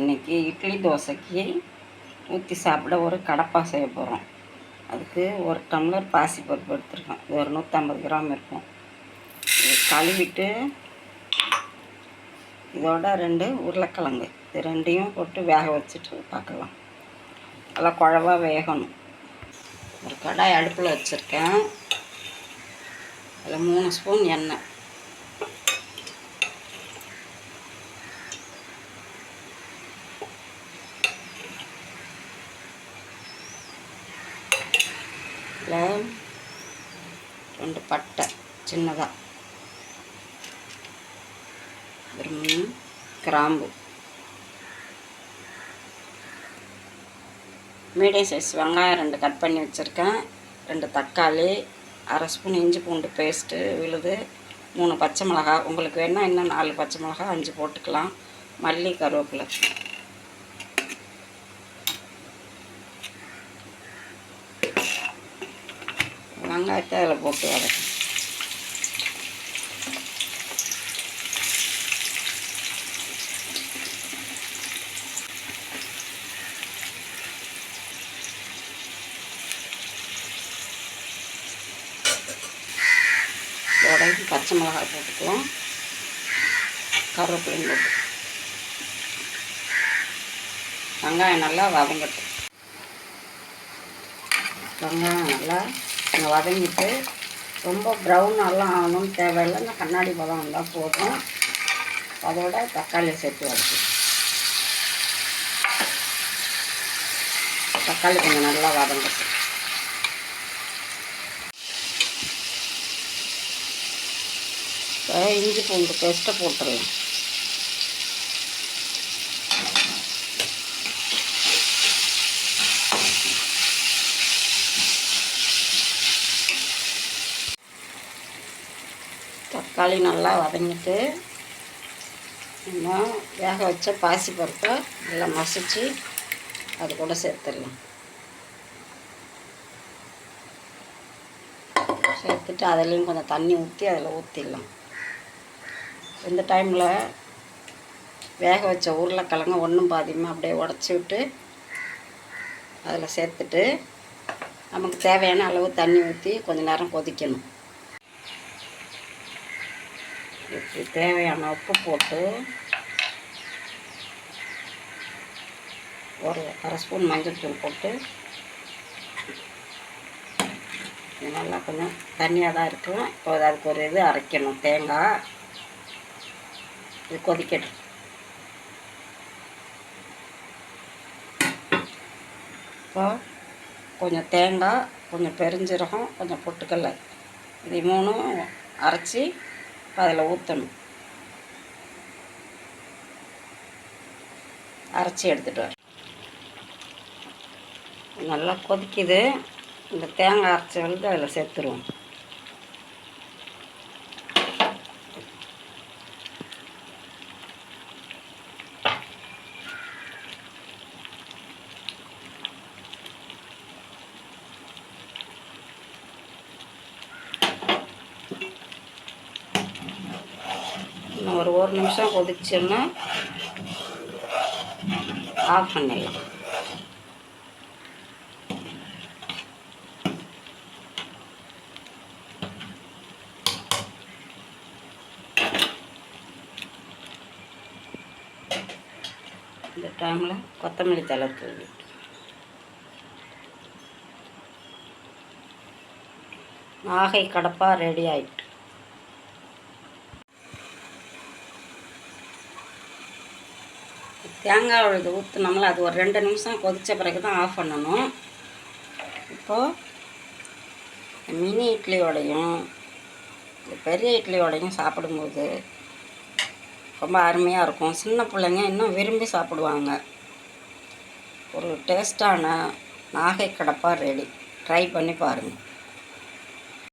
இன்றைக்கி இட்லி தோசைக்கு ஊற்றி சாப்பிட ஒரு கடப்பா செய்ய போகிறோம் அதுக்கு ஒரு டம்ளர் பாசிப்பருப்பு எடுத்துருக்கோம். இது ஒரு நூற்றம்பது கிராம் இருக்கும். கழுவிட்டு இதோட ரெண்டு உருளைக்கிழங்கு. இது ரெண்டையும் போட்டு வேக வச்சுட்டு பார்க்கலாம். நல்லா குழவா வேகணும். ஒரு கடாய் அடுப்பில் வச்சுருக்கேன். அதில் மூணு ஸ்பூன் எண்ணெய். இதில் ரெண்டு பட்டை சின்னதாக அப்புறம் கிராம்பு. மீடியம் சைஸ் வெங்காயம் ரெண்டு கட் பண்ணி வச்சுருக்கேன். ரெண்டு தக்காளி அரை ஸ்பூன் இஞ்சி பூண்டு பேஸ்ட்டு விழுது. மூணு பச்சை மிளகா உங்களுக்கு வேணால் இன்னும் நாலு பச்சை மிளகா அஞ்சு போட்டுக்கலாம். மல்லி கருவேப்பிலை. வெங்காயத்தை அதில் போட்டு வதக்கணும். இதோட பச்சை மிளகாய் போட்டுக்கலாம் கருவேப்பிலையும் போட்டு வெங்காயம் நல்லா வதங்கட்டும். வெங்காயம் நல்லா வதங்கிட்டு ரொம்ப ப்ரௌனெல்லாம் ஆகணும்னு தேவையில்லை. இந்த கண்ணாடி பதம் இருந்தால் போதும். அதோட தக்காளி சேர்த்து வதக்கு தக்காளி கொஞ்சம் நல்லா வதங்கட்டும். இப்போ இஞ்சி பூண்டு பேஸ்ட்டை போட்டுடலாம். தக்காளி நல்லா வதங்கிட்டு இன்னும் வேக வச்ச பாசி பருப்பை நல்லா மசிச்சு அது கூட சேர்த்துடலாம். சேர்த்துட்டு அதுலேயும் கொஞ்சம் தண்ணி ஊற்றி அதில் ஊற்றிடலாம் இந்த டைமில் வேக வச்ச உருளைக்கிழங்கு ஒன்றும் பாதியமாக அப்படியே உடச்சி விட்டு அதில் சேர்த்துட்டு நமக்கு தேவையான அளவு தண்ணி ஊற்றி கொஞ்சம் நேரம் கொதிக்கணும். இப்படி தேவையான உப்பு போட்டு ஒரு அரை ஸ்பூன் மஞ்சள் தூள் போட்டு நல்லா கொஞ்சம் தண்ணியாக தான் இருக்கும் இப்போ அதுக்கு ஒரு இது அரைக்கணும். தேங்காய். இது கொதிக்கட்டும். இப்போ கொஞ்சம் தேங்காய் கொஞ்சம் பெருஞ்சீரகம் கொஞ்சம் பொட்டுக்கடல. இது மூணும் அரைச்சி அதில் ஊற்றணும். அரைச்சி எடுத்துகிட்டு வர நல்லா கொதிக்குது. இந்த தேங்காய் அரைச்சி வந்து அதில் சேர்த்துருவோம் இன்னும் ஒரு நிமிஷம் கொதிச்சோன்னா ஆஃப் பண்ணிடலாம் இந்த டைமில் கொத்தமல்லி தலை தூவி. நாகை கடப்பா ரெடி ஆயிட்டு. தேங்காய் உழுது ஊற்றுனோம்ல அது ஒரு ரெண்டு நிமிஷம் கொதித்த பிறகு தான் ஆஃப் பண்ணணும் இப்போது மினி இட்லியோடையும் பெரிய இட்லியோடையும் சாப்பிடும்போது ரொம்ப அருமையாக இருக்கும். சின்ன பிள்ளைங்க இன்னும் விரும்பி சாப்பிடுவாங்க. ஒரு டேஸ்ட்டான நாகை கடப்பா ரெடி ட்ரை பண்ணி பாருங்கள்